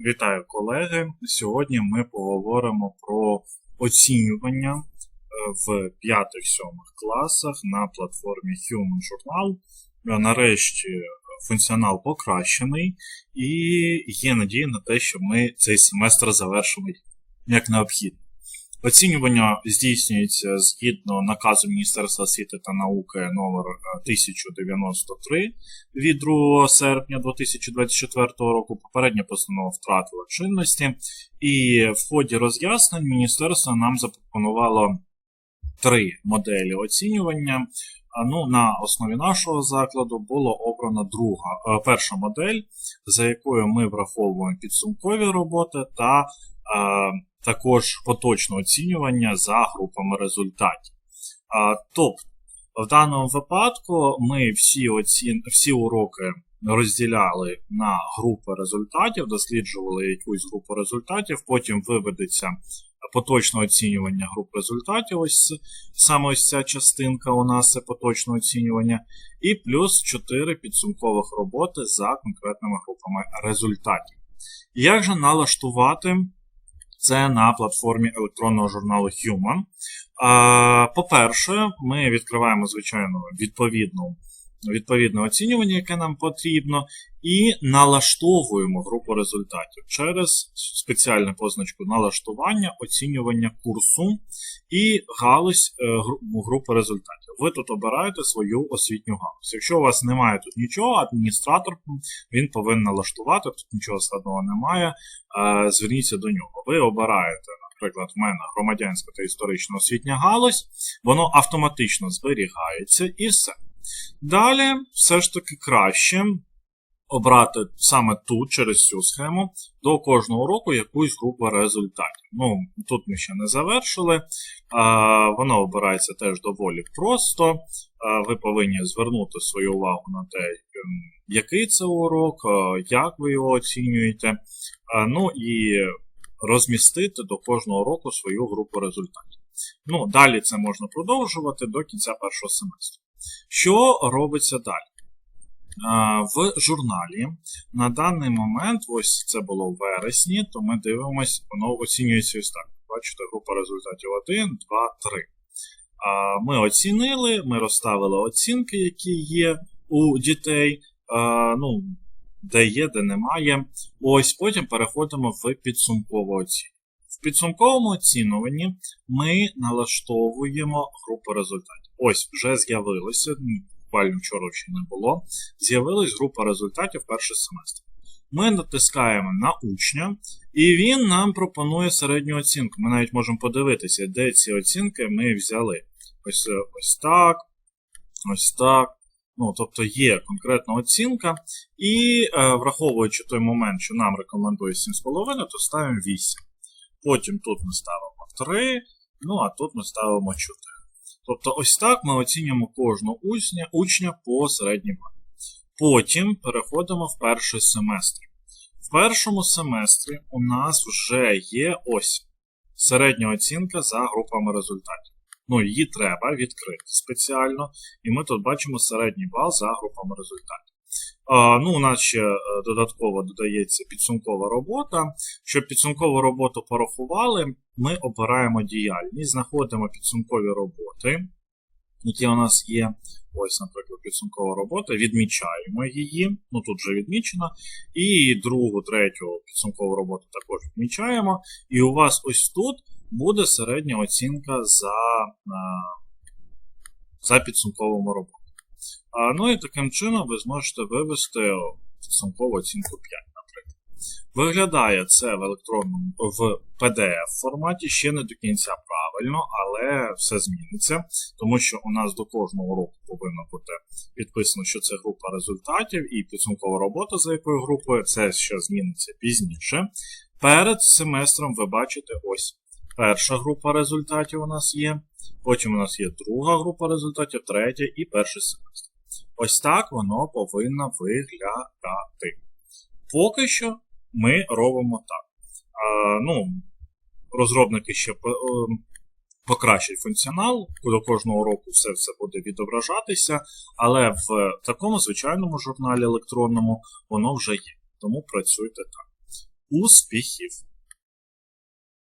Вітаю колеги. Сьогодні ми поговоримо про оцінювання е, в 5-7 класах на платформі Human Journal. Е, Нарешті функціонал покращений, і є надія на те, що ми цей семестр завершимо як необхідно. Оцінювання здійснюється згідно наказу Міністерства освіти та науки номер е, 1093 від 2 серпня 2024 року. Попередня постанова втратила чинності, і в ході роз'яснень міністерство нам запропонувало три моделі оцінювання. Ну, на основі нашого закладу було обрана друга, е, перша модель, за якою ми враховуємо підсумкові роботи та е, також поточне оцінювання за групами результатів. Тобто, в даному випадку ми всі, оцін... всі уроки розділяли на групи результатів, досліджували якусь групу результатів, потім виведеться поточне оцінювання груп результатів. Ось саме ось ця частинка у нас це поточне оцінювання, і плюс 4 підсумкових роботи за конкретними групами результатів. Як же налаштувати це на платформі електронного журналу Human? По-перше, ми відкриваємо, звичайно, відповідну. Відповідне оцінювання, яке нам потрібно, і налаштовуємо групу результатів через спеціальну позначку налаштування, оцінювання курсу і галузь е, групи результатів. Ви тут обираєте свою освітню галузь. Якщо у вас немає тут нічого, адміністратор він повинен налаштувати, тут нічого складного немає. е, Зверніться до нього. Ви обираєте, наприклад, в мене громадянська та історична освітня галузь, воно автоматично зберігається і все. Далі, все ж таки краще обрати саме тут, через цю схему, до кожного року якусь групу результатів. Ну, тут ми ще не завершили. А, воно обирається теж доволі просто. А, ви повинні звернути свою увагу на те, ем, який це урок, як ви його оцінюєте. А, ну і розмістити до кожного року свою групу результатів. Ну, далі це можна продовжувати до кінця першого семестру. Що робиться далі? В журналі на даний момент, ось це було в вересні, то ми дивимося, воно оцінюється ось так. Бачите, група результатів 1, 2, 3. Ми оцінили, ми розставили оцінки, які є у дітей. Ну, де є, де немає. Ось потім переходимо в підсумкову оцінку. В підсумковому оцінюванні ми налаштовуємо групу результатів. Ось вже з'явилося, ну, буквально вчора ще не було. З'явилась група результатів перший семестр. Ми натискаємо на учня, і він нам пропонує середню оцінку. Ми навіть можемо подивитися, де ці оцінки ми взяли. Ось, ось так, ось так. Ну, тобто є конкретна оцінка, і е, враховуючи той момент, що нам рекомендує 7,5, то ставимо 8. Потім тут ми ставимо 3, ну а тут ми ставимо 4. Тобто, ось так ми оцінюємо кожного учня, учня по середній балі. Потім переходимо в перший семестр. В першому семестрі у нас вже є ось середня оцінка за групами результатів. Ну, її треба відкрити спеціально, і ми тут бачимо середній бал за групами результатів. Ну, у нас ще е, додатково додається підсумкова робота. Щоб підсумкову роботу порахували, ми обираємо діяльність, знаходимо підсумкові роботи, які у нас є. Ось, наприклад, підсумкова робота, відмічаємо її, ну тут вже відмічено. І другу, третю підсумкову роботу також відмічаємо. І у вас ось тут буде середня оцінка за, а, за підсумковому роботу. Ну і таким чином ви зможете вивести підсумкову оцінку 5, наприклад. Виглядає це в електронному в PDF форматі ще не до кінця правильно, але все зміниться, тому що у нас до кожного року повинно бути підписано, що це група результатів, і підсумкова робота за якою групою, це ще зміниться пізніше. Перед семестром ви бачите ось перша група результатів у нас є. Потім у нас є друга група результатів, третя і перший семестр. Ось так воно повинно виглядати. Поки що ми робимо так. А, ну, Розробники ще покращать функціонал, до кожного року все це буде відображатися, але в такому звичайному журналі електронному воно вже є. Тому працюйте так. Успіхів!